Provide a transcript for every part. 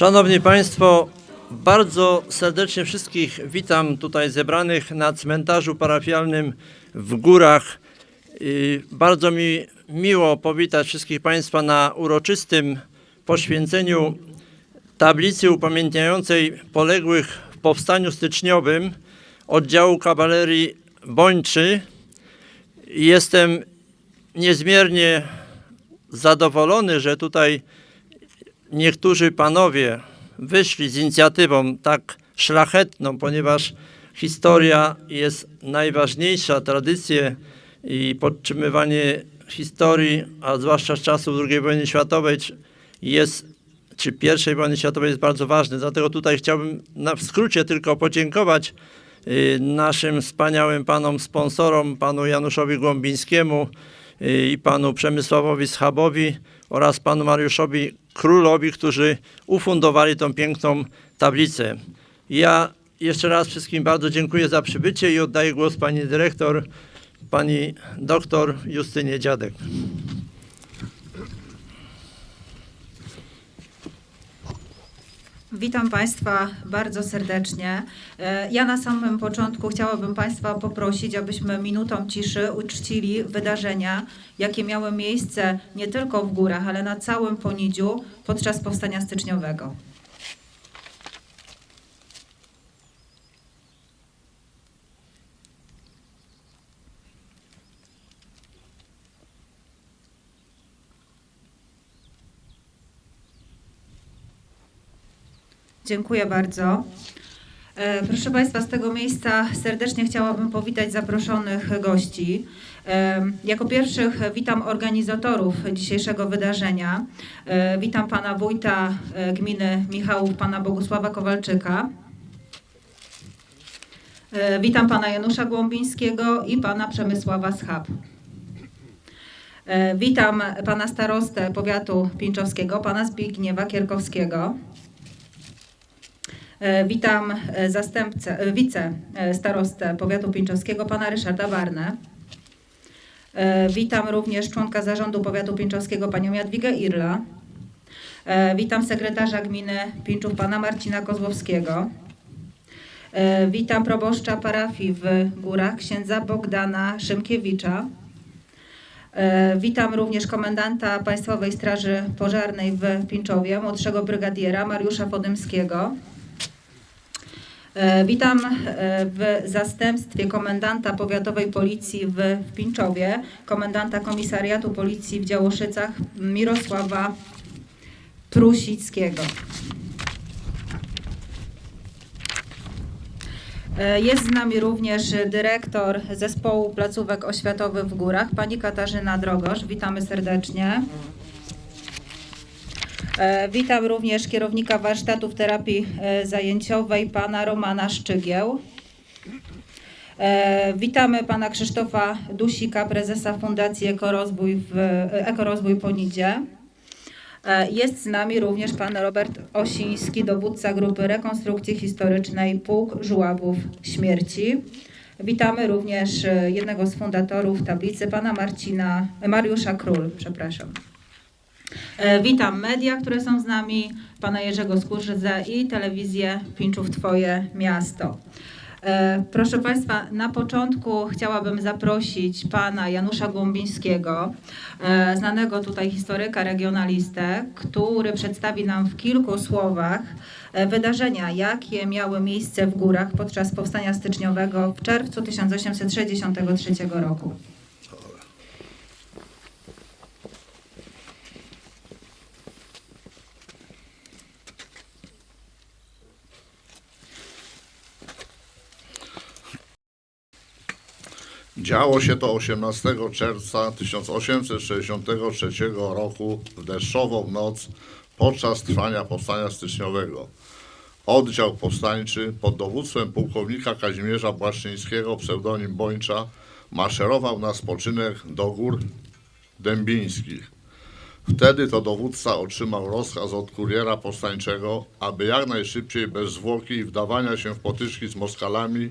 Szanowni Państwo, bardzo serdecznie wszystkich witam tutaj zebranych na cmentarzu parafialnym w Górach. Bardzo mi miło powitać wszystkich Państwa na uroczystym poświęceniu tablicy upamiętniającej poległych w powstaniu styczniowym oddziału kawalerii Bończy. Jestem niezmiernie zadowolony, że tutaj niektórzy panowie wyszli z inicjatywą tak szlachetną, ponieważ historia jest najważniejsza, tradycje i podtrzymywanie historii, a zwłaszcza z czasów II wojny światowej jest, czy I wojny światowej jest bardzo ważne. Dlatego tutaj chciałbym na, w skrócie tylko podziękować y, naszym wspaniałym panom sponsorom, panu Januszowi Głąbińskiemu y, i panu Przemysławowi Schabowi oraz panu Mariuszowi Królowi, którzy ufundowali tą piękną tablicę. Ja jeszcze raz wszystkim bardzo dziękuję za przybycie i oddaję głos pani dyrektor, pani doktor Justynie Dziadek. Witam Państwa bardzo serdecznie. E, Ja na samym początku chciałabym Państwa poprosić, abyśmy minutą ciszy uczcili wydarzenia, jakie miały miejsce nie tylko w górach, ale na całym Ponidziu podczas powstania styczniowego. Dziękuję bardzo. E, Proszę Państwa, z tego miejsca serdecznie chciałabym powitać zaproszonych gości. E, Jako pierwszych witam organizatorów dzisiejszego wydarzenia. E, Witam pana wójta gminy Michałów, pana Bogusława Kowalczyka. Witam pana Janusza Głąbińskiego i pana Przemysława Schab. Witam pana starostę powiatu pińczowskiego, pana Zbigniewa Kierkowskiego. E, Witam e, zastępcę, e, wice e, starostę powiatu pińczowskiego, pana Ryszarda Warnę. Witam również członka zarządu powiatu pińczowskiego, panią Jadwigę Irla. Witam sekretarza gminy Pińczów, pana Marcina Kozłowskiego. Witam proboszcza parafii w Górach, księdza Bogdana Szymkiewicza. Witam również komendanta Państwowej Straży Pożarnej w Pińczowie, młodszego brygadiera Mariusza Podymskiego. E, Witam e, w zastępstwie komendanta powiatowej policji w Pińczowie, komendanta komisariatu policji w Działoszycach Mirosława Prusickiego. E, Jest z nami również dyrektor zespołu placówek oświatowych w Górach, pani Katarzyna Drogosz. Witamy serdecznie. E, Witam również kierownika warsztatów terapii e, zajęciowej, pana Romana Szczygieł. E, Witamy pana Krzysztofa Dusika, prezesa Fundacji Ekorozwój, w, Ekorozwój Ponidzie. Jest z nami również pan Robert Osiński, dowódca Grupy Rekonstrukcji Historycznej Pułk Żuławów Śmierci. Witamy również jednego z fundatorów tablicy, pana Marcina, Mariusza Król, przepraszam. E, Witam media, które są z nami, pana Jerzego Skórzyza i telewizję Pińczów Twoje Miasto. E, Proszę Państwa, na początku chciałabym zaprosić pana Janusza Głąbińskiego, e, znanego tutaj historyka, regionalistę, który przedstawi nam w kilku słowach wydarzenia, jakie miały miejsce w górach podczas powstania styczniowego w czerwcu 1863 roku. Działo się to 18 czerwca 1863 roku w deszczową noc podczas trwania powstania styczniowego. Oddział powstańczy pod dowództwem pułkownika Kazimierza Błaszczyńskiego, pseudonim Bończa, maszerował na spoczynek do gór dębińskich. Wtedy to dowódca otrzymał rozkaz od kuriera powstańczego, aby jak najszybciej, bez zwłoki i wdawania się w potyczki z Moskalami,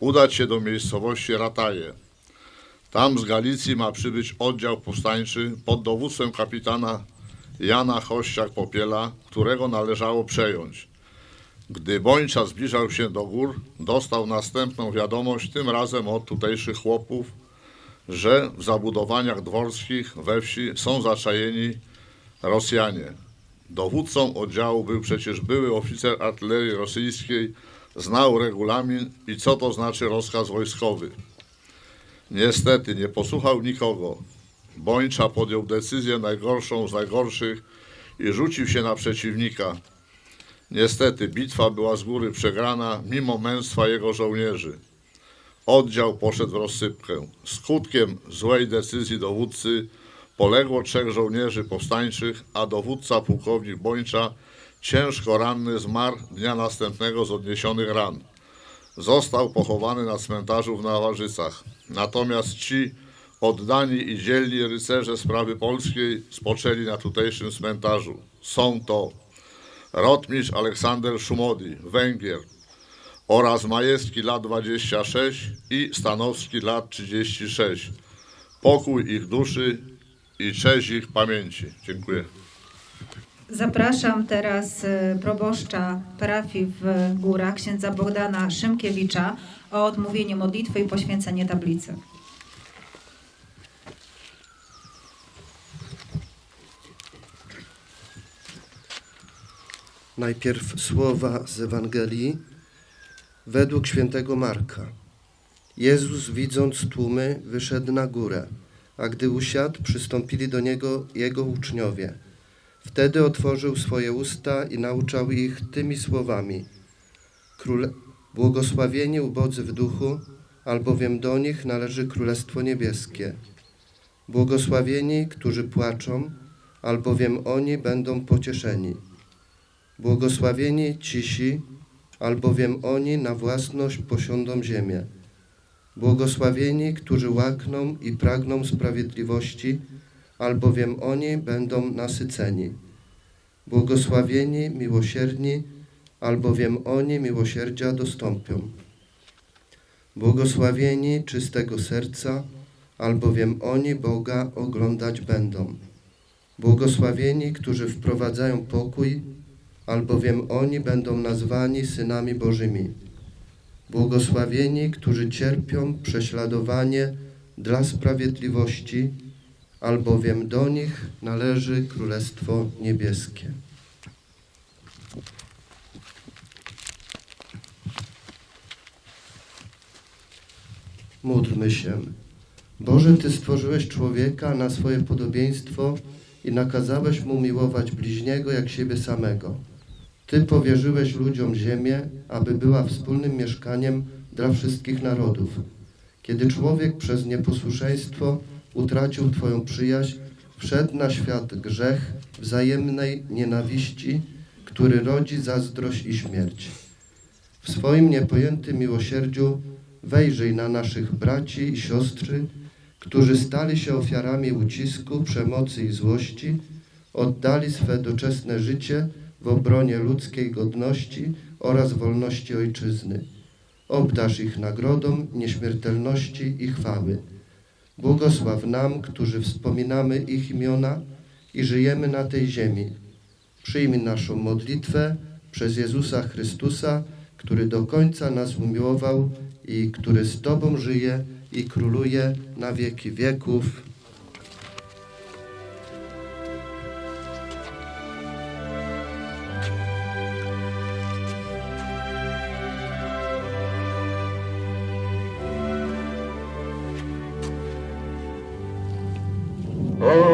udać się do miejscowości Rataje. Tam z Galicji ma przybyć oddział powstańczy pod dowództwem kapitana Jana Chościak-Popiela, którego należało przejąć. Gdy Bończa zbliżał się do gór, dostał następną wiadomość, tym razem od tutejszych chłopów, że w zabudowaniach dworskich we wsi są zaczajeni Rosjanie. Dowódcą oddziału był przecież były oficer artylerii rosyjskiej, znał regulamin i co to znaczy rozkaz wojskowy. Niestety nie posłuchał nikogo. Bończa podjął decyzję najgorszą z najgorszych i rzucił się na przeciwnika. Niestety bitwa była z góry przegrana mimo męstwa jego żołnierzy. Oddział poszedł w rozsypkę. Skutkiem złej decyzji dowódcy poległo trzech żołnierzy powstańczych, a dowódca pułkownik Bończa ciężko ranny zmarł dnia następnego z odniesionych ran. Został pochowany na cmentarzu w Nawarzycach. Natomiast ci oddani i dzielni rycerze sprawy polskiej spoczęli na tutejszym cmentarzu. Są to rotmistrz Aleksander Szumodi, Węgier oraz Majewski lat 26 i Stanowski lat 36. Pokój ich duszy i cześć ich pamięci. Dziękuję. Zapraszam teraz e, proboszcza parafii w Górach, księdza Bogdana Szymkiewicza o odmówienie modlitwy i poświęcenie tablicy. Najpierw słowa z Ewangelii według świętego Marka. Jezus, widząc tłumy, wyszedł na górę, a gdy usiadł, przystąpili do niego jego uczniowie. Wtedy otworzył swoje usta i nauczał ich tymi słowami: Króle... Błogosławieni ubodzy w duchu, albowiem do nich należy Królestwo Niebieskie. Błogosławieni, którzy płaczą, albowiem oni będą pocieszeni. Błogosławieni cisi, albowiem oni na własność posiądą ziemię. Błogosławieni, którzy łakną i pragną sprawiedliwości, albowiem oni będą nasyceni. Błogosławieni miłosierni, albowiem oni miłosierdzia dostąpią. Błogosławieni czystego serca, albowiem oni Boga oglądać będą. Błogosławieni, którzy wprowadzają pokój, albowiem oni będą nazwani synami Bożymi. Błogosławieni, którzy cierpią prześladowanie dla sprawiedliwości, albowiem do nich należy Królestwo Niebieskie. Módlmy się. Boże, Ty stworzyłeś człowieka na swoje podobieństwo i nakazałeś mu miłować bliźniego jak siebie samego. Ty powierzyłeś ludziom ziemię, aby była wspólnym mieszkaniem dla wszystkich narodów. Kiedy człowiek przez nieposłuszeństwo utracił Twoją przyjaźń, wszedł na świat grzech wzajemnej nienawiści, który rodzi zazdrość i śmierć. W swoim niepojętym miłosierdziu wejrzyj na naszych braci i siostry, którzy stali się ofiarami ucisku, przemocy i złości, oddali swe doczesne życie w obronie ludzkiej godności oraz wolności ojczyzny. Obdarz ich nagrodą nieśmiertelności i chwały. Błogosław nam, którzy wspominamy ich imiona i żyjemy na tej ziemi. Przyjmij naszą modlitwę przez Jezusa Chrystusa, który do końca nas umiłował i który z Tobą żyje i króluje na wieki wieków. Oh.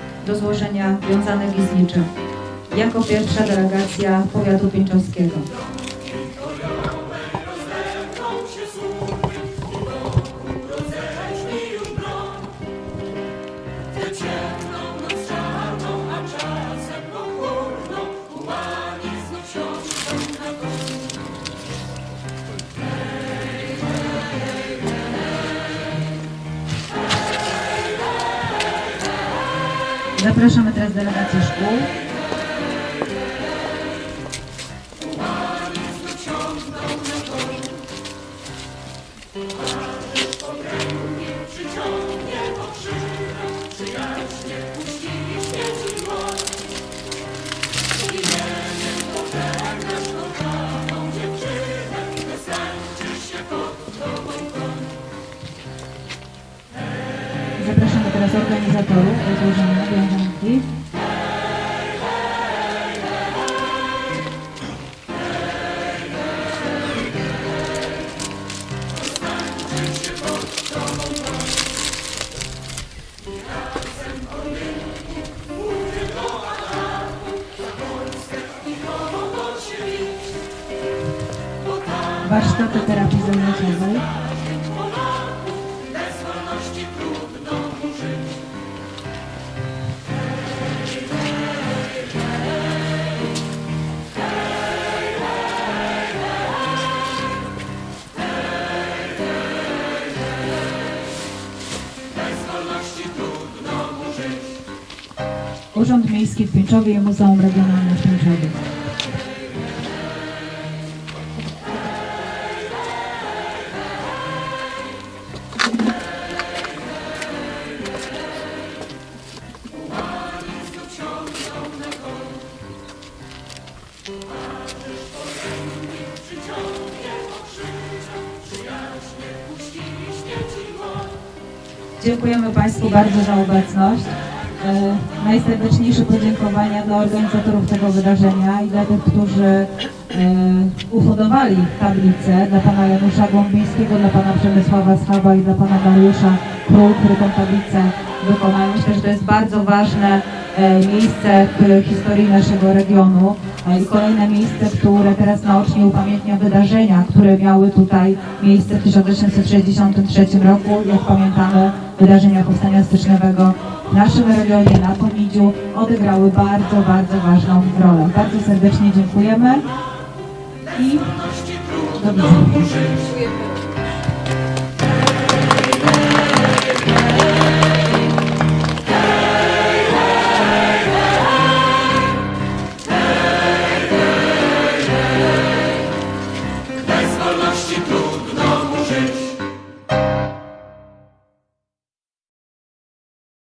do złożenia wiązanek i zniczy. Jako pierwsza delegacja powiatu pięczowskiego. Zapraszamy teraz delegację szkół. Teraz organizatorów do złożenia wiązanki. Warsztaty terapii zajęciowej. Urząd Miejski w Pięczowie i Muzeum Regionalne w Pięczowie. Dziękujemy Państwu bardzo za obecność. Najserdeczniejsze podziękowania dla organizatorów tego wydarzenia i dla tych, którzy e, uhodowali tablicę, dla Pana Janusza Głąbińskiego, dla Pana Przemysława Schaba i dla Pana Dariusza Król, który tą tablicę wykonają. Myślę, że to jest bardzo ważne miejsce w historii naszego regionu e, i kolejne miejsce, które teraz naocznie upamiętnia wydarzenia, które miały tutaj miejsce w 1863 roku. Jak pamiętamy, wydarzenia Powstania Styczniowego w naszym regionie, na Pomidziu odegrały bardzo, bardzo ważną rolę. Bardzo serdecznie dziękujemy i do widzenia.